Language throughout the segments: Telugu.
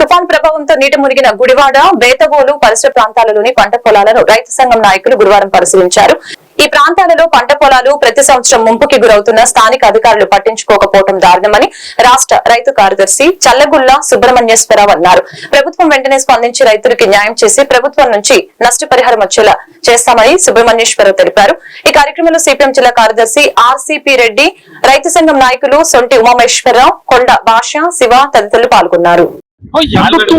తుఫాన్ ప్రభావంతో నీట మునిగిన గుడివాడ బేతగోలు పరిసర ప్రాంతాలలోని పంట పొలాలను రైతు సంఘం నాయకులు గురువారం పరిశీలించారు. ఈ ప్రాంతాలలో పంట పొలాలు ప్రతి సంవత్సరం ముంపుకి గురవుతున్న స్థానిక అధికారులు పట్టించుకోకపోవడం దారుణమని రాష్ట్ర రైతు కార్యదర్శి చల్లగుల్ల సుబ్రహ్మణ్యేశ్వరరావు అన్నారు. ప్రభుత్వం వెంటనే స్పందించి రైతులకి న్యాయం చేసి ప్రభుత్వం నుంచి నష్టపరిహారం వచ్చేలా చేస్తామని సుబ్రహ్మణ్యేశ్వరరావు తెలిపారు. ఈ కార్యక్రమంలో సిపిఎం జిల్లా కార్యదర్శి ఆర్సిపి రెడ్డి రైతు సంఘం నాయకులు సొంటి ఉమామేశ్వరరావు కొండ భాష శివ తదితరులు పాల్గొన్నారు. ఎందుకు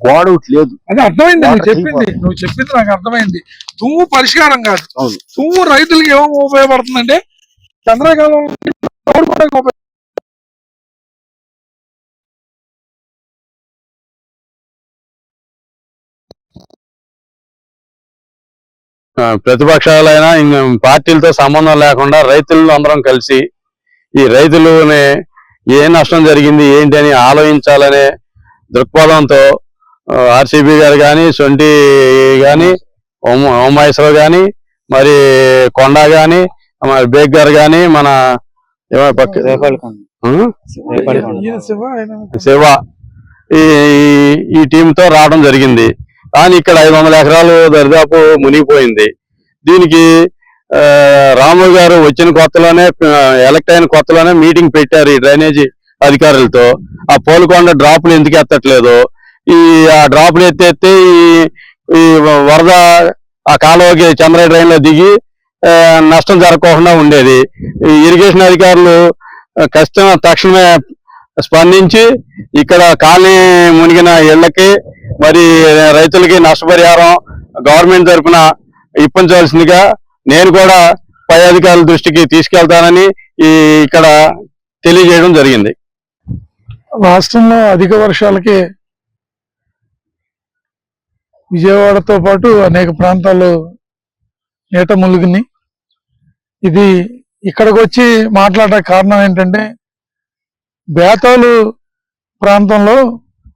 గోడ ఒకటి లేదు. అది అర్థమైంది నువ్వు చెప్పింది. నువ్వు చెప్పింది నాకు అర్థమైంది. తుమ్ము పరిష్కారం కాదు. తుమ్ము రైతులకు ఏమో ఉపయోగపడుతుందంటే చంద్రకాలం ప్రతిపక్షాలైనా ఇంక పార్టీలతో సంబంధం లేకుండా రైతులు అందరం కలిసి ఈ రైతులని ఏ నష్టం జరిగింది ఏంటి అని ఆలోచించాలనే దృక్పథంతో ఆర్సీబీ గారు కానీ సొంటి కానీ ఉమాయేశ్వరరావు కానీ మరి కొండ కానీ మరి బేగ్ గారు కానీ మన శివ ఈ టీంతో రావడం జరిగింది. కానీ ఇక్కడ ఐదు వందల ఎకరాలు దరిదాపు మునిగిపోయింది. దీనికి రాము గారు వచ్చిన కొత్తలోనే ఎలక్ట్ అయిన కొత్తలోనే మీటింగ్ పెట్టారు ఈ డ్రైనేజీ అధికారులతో. ఆ పోలకొండ డ్రాప్లు ఎందుకు ఎత్తట్లేదు? ఈ ఆ డ్రాప్లు ఎత్తేస్తే ఈ ఈ వరద ఆ కాలువకి చంద్ర డ్రైన్లో దిగి నష్టం జరగకుండా ఉండేది. ఈ ఇరిగేషన్ అధికారులు ఖచ్చితంగా తక్షణమే స్పందించి ఇక్కడ కాలనీ మునిగిన ఇళ్ళకి మరి రైతులకి నష్టపరిహారం గవర్నమెంట్ తరఫున ఇప్పించవలసిందిగా నేను కూడా పై అధికారుల దృష్టికి తీసుకెళ్తానని ఈ ఇక్కడ తెలియజేయడం జరిగింది. రాష్ట్రంలో అధిక వర్షాలకి విజయవాడతో పాటు అనేక ప్రాంతాలు నీట ములుగుని ఇది ఇక్కడికి వచ్చి మాట్లాడే కారణం ఏంటంటే బేతాలు ప్రాంతంలో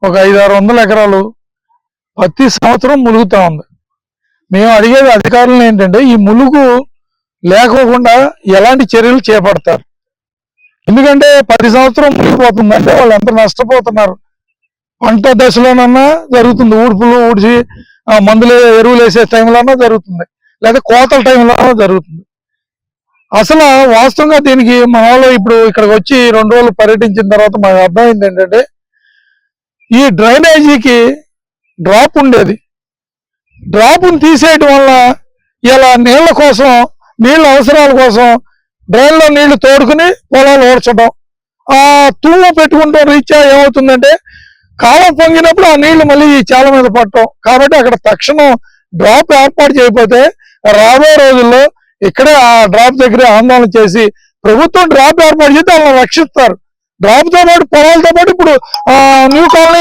ఒక ఐదు ఆరు వందల ఎకరాలు ప్రతి సంవత్సరం ములుగుతూ ఉంది. మేము అడిగేది అధికారులను ఏంటంటే ఈ ములుగు లేకోకుండా ఎలాంటి చర్యలు చేపడతారు? ఎందుకంటే ప్రతి సంవత్సరం మునిగిపోతుందంటే వాళ్ళు ఎంత నష్టపోతున్నారు? పంట దశలోనన్నా జరుగుతుంది. ఊడ్పులు ఊడ్చి మందులు ఎరువులు వేసే టైంలో జరుగుతుంది. లేదా కోతల టైంలో జరుగుతుంది. అసలు వాస్తవంగా దీనికి మన వాళ్ళు ఇప్పుడు ఇక్కడికి వచ్చి రెండు రోజులు పర్యటించిన తర్వాత మాకు అర్థమైంది ఏంటంటే ఈ డ్రైనేజీకి డ్రాప్ ఉండేది. డ్రాప్ను తీసేయటం వల్ల ఇలా నీళ్ళ కోసం నీళ్ళ అవసరాల కోసం డ్రైన్లో నీళ్ళు తోడుకుని పొలాలు ఓడ్చడం ఆ తూము పెట్టుకుంటూ రీత్యా ఏమవుతుందంటే కాలం పొంగినప్పుడు ఆ నీళ్ళు మళ్ళీ ఈ చాల మీద పట్టడం కాబట్టి అక్కడ తక్షణం డ్రాప్ ఏర్పాటు చేయకపోతే రాబోయే రోజుల్లో ఇక్కడే ఆ డ్రాప్ దగ్గరే ఆందోళన చేసి ప్రభుత్వం డ్రాప్ ఏర్పాటు చేస్తే వాళ్ళని రక్షిస్తారు. డ్రాప్తో పాటు పొలాలతో పాటు ఇప్పుడు ఆ న్యూ కాలనీ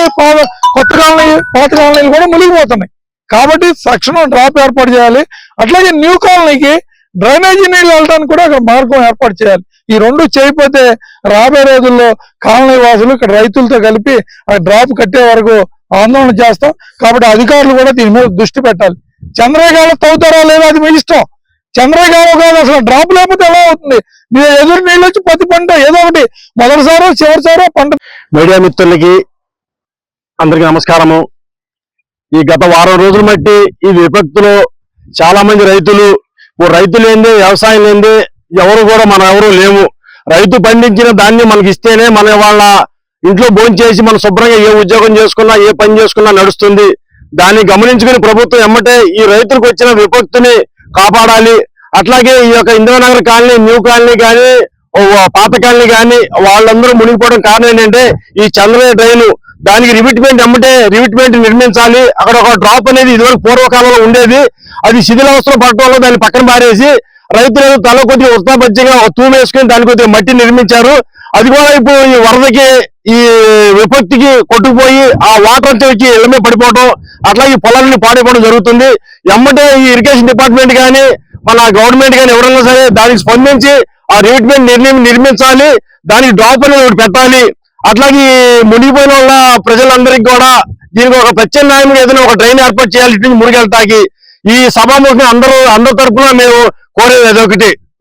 కొత్త కాలనీ పాత కాలనీలు కూడా మునిగిపోతున్నాయి. కాబట్టి తక్షణం డ్రాప్ ఏర్పాటు చేయాలి. అట్లాగే న్యూ కాలనీకి డ్రైనేజీ నీళ్ళు వెళ్ళడానికి కూడా అక్కడ మార్గం ఏర్పాటు చేయాలి. ఈ రెండు చేయకపోతే రాబోయే రోజుల్లో కాలనీ వాసులు ఇక్కడ రైతులతో కలిపి ఆ డ్రాప్ కట్టే వరకు ఆందోళన చేస్తాం. కాబట్టి అధికారులు కూడా దీని మీద దృష్టి పెట్టాలి. చంద్రగాలం తవ్వుతారా లేదా అది మీ ఇష్టం? చంద్రగాలం కాదు అసలు డ్రాప్ లేకపోతే ఎలా అవుతుంది? మీ ఎదురు నీళ్ళు వచ్చి ప్రతి పంట ఏదో ఒకటి మొదటిసారో చివరిసారో పంట మీడియా మిత్రులకి అందరికీ నమస్కారము. ఈ గత వారం రోజులు బట్టి ఈ విపత్తులో చాలా మంది రైతులు ఓ రైతులు ఏంది వ్యవసాయం ఏంది ఎవరు కూడా మనం ఎవరు లేము. రైతు పండించిన ధాన్యం మనకి ఇస్తేనే మన వాళ్ళ ఇంట్లో భోంచేసి మనం శుభ్రంగా ఏ ఉద్యోగం చేసుకున్నా ఏ పని చేసుకున్నా నడుస్తుంది. దాన్ని గమనించుకుని ప్రభుత్వం ఎమ్మటే ఈ రైతులకు వచ్చిన విపత్తుని కాపాడాలి. అట్లాగే ఈ యొక్క ఇందిరానగర్ కాలనీ న్యూ కాలనీ కానీ పాత కాలనీ కానీ వాళ్ళందరూ మునిగిపోవడం కారణం ఏంటంటే ఈ చంద్రయ్య డ్రైన్. దానికి రివిట్మెంట్ ఎమ్మటే రివిట్మెంట్ నిర్మించాలి. అక్కడ ఒక డ్రాప్ అనేది ఇదివరకు పూర్వకాలంలో ఉండేది. అది శిథిలావసరం పడటం వల్ల దాన్ని పక్కన పారేసి రైతులు తల కొద్దిగా ఉత్తాపత్యంగా తూమేసుకుని దాని కొద్దిగా మట్టి నిర్మించారు. అది కూడా ఇప్పుడు ఈ వరదకి ఈ విపత్తికి కొట్టుకుపోయి ఆ వాటర్ అంతా వచ్చి ఇళ్ళమే పడిపోవడం అట్లాగే పొలాలన్నీ పాడైపోవడం జరుగుతుంది. ఎమ్మటే ఈ ఇరిగేషన్ డిపార్ట్మెంట్ కానీ మన గవర్నమెంట్ కానీ ఎవరైనా సరే దానికి స్పందించి ఆ రీట్మెంట్ నిర్ణయం నిర్మించాలి దానికి డ్రాప్ అనేది ఒకటి పెట్టాలి. అట్లాగే మునిగిపోయిన వాళ్ళ ప్రజలందరికీ కూడా దీనికి ఒక ప్రత్యామ్నాయం ఏదైనా ఒక డ్రైన్ ఏర్పాటు చేయాలి ఇటు నుంచి మునిగెళ్తాకి ఈ సభాముఖిని అందరూ అందరి తరపున మేము కోరేది అదొకటి.